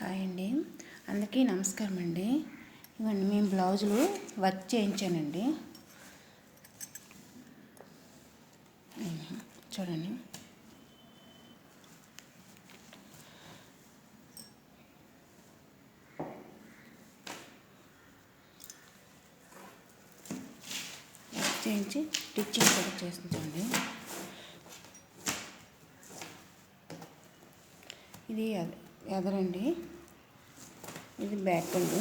Hi అండి. అందరికీ నమస్కారం అండి. ఇవ్వండి మేము బ్లౌజులు వర్క్ చేయించానండి. చూడండి. వర్క్ చేయించి స్టిచ్చింగ్ కూడా చేయించండి ఇది అదే ఎదరండి. ఇది బ్యాక్ అండి.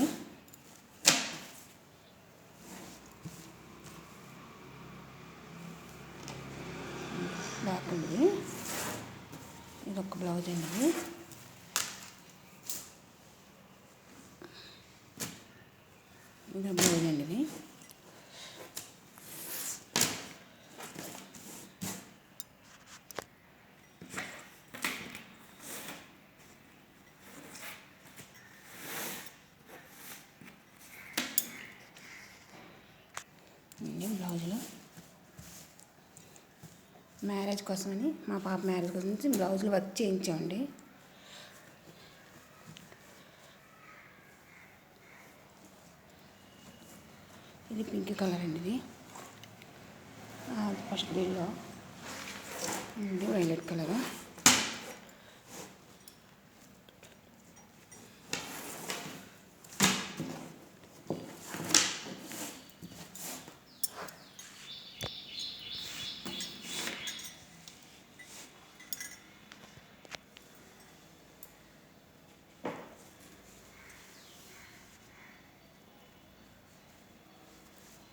బ్యాక్ అండి. ఇది ఒక బ్లౌజ్ అండి. ఇది బ్లౌజ్ బ్లౌజులు మ్యారేజ్ కోసమని మా పాప మ్యారేజ్ కోసం బ్లౌజులు వర్క్ చేయించామండి. ఇది పింక్ కలర్ అండి ఇది. ఫస్ట్ డేలో వైలెట్ కలరు.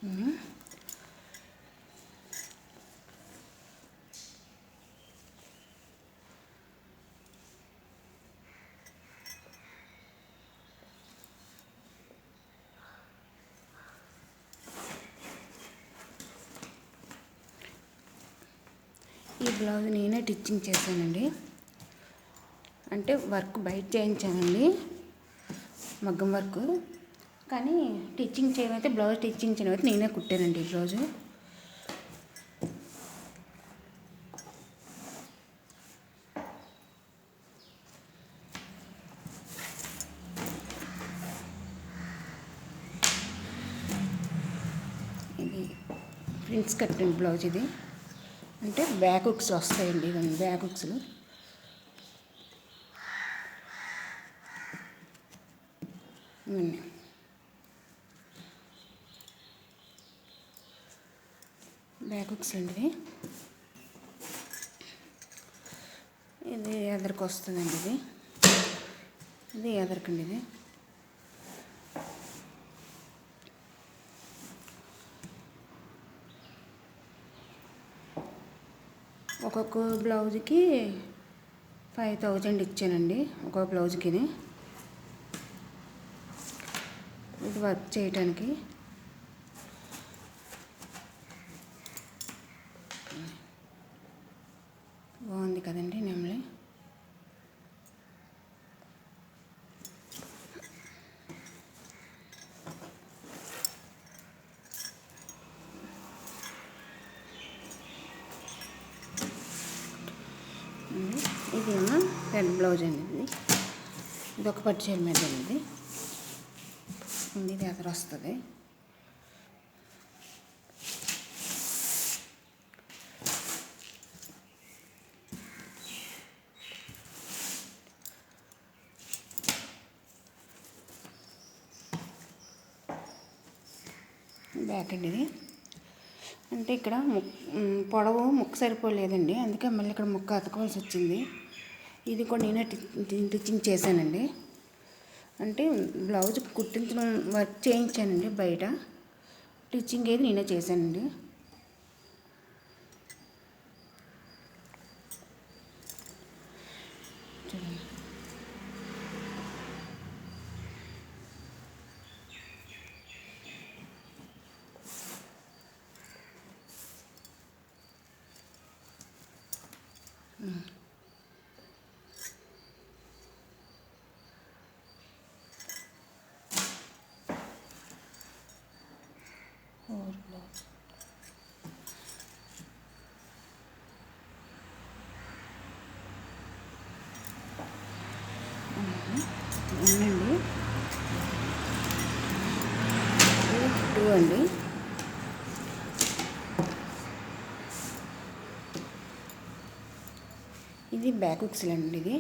ఈ బ్లౌజ్ నేనే టిచ్చింగ్ చేశానండి. అంటే వర్క్ బయట చేయించానండి. మగ్గం వర్క్. కానీ టిచ్చింగ్ చేయమైతే బ్లౌజ్ స్టిచ్చింగ్ చేయడం అయితే నేనే కుట్టానండి ఈ బ్లౌజు ఇది ప్రింట్స్ కట్టండి బ్లౌజ్ ఇది. అంటే బ్యాక్ హుక్స్ వస్తాయండి ఇవన్నీ బ్యాక్ హుక్స్లు. ఇవన్నీ. బ్యాక్ హుక్స్ అండి. ఇది ఇది ఎదరికి వస్తుందండి ఇది. ఇది ఎదరకండి ఇది. ఒక్కొక్క బ్లౌజ్కి ఫైవ్ థౌజండ్ ఇచ్చానండి ఒక్కొక్క బ్లౌజ్కి ఇది వర్క్ చేయటానికి. ఇదేమో రెడ్ బ్లౌజ్ అండి ఇది. ఇది ఒక పట్టు చీర మీద అండి ఇది ఎదురు వస్తుంది. బ్యాక్ అండి ఇది. అంటే ఇక్కడ ముక్ పొడవు ముక్క సరిపోలేదండి. అందుకే మళ్ళీ ఇక్కడ ముక్క అతకవలసి వచ్చింది. ఇది కూడా నేనే టి- చేశానండి. అంటే బ్లౌజ్ కుట్టించడం వర్క్ చేయించానండి బయట. టిచ్చింగ్ ఏది నేనే చేశానండి. చూడండి. అవునండి టూ అండి. ఇది బ్యాక్ ఉక్సల్ అండి ఇది.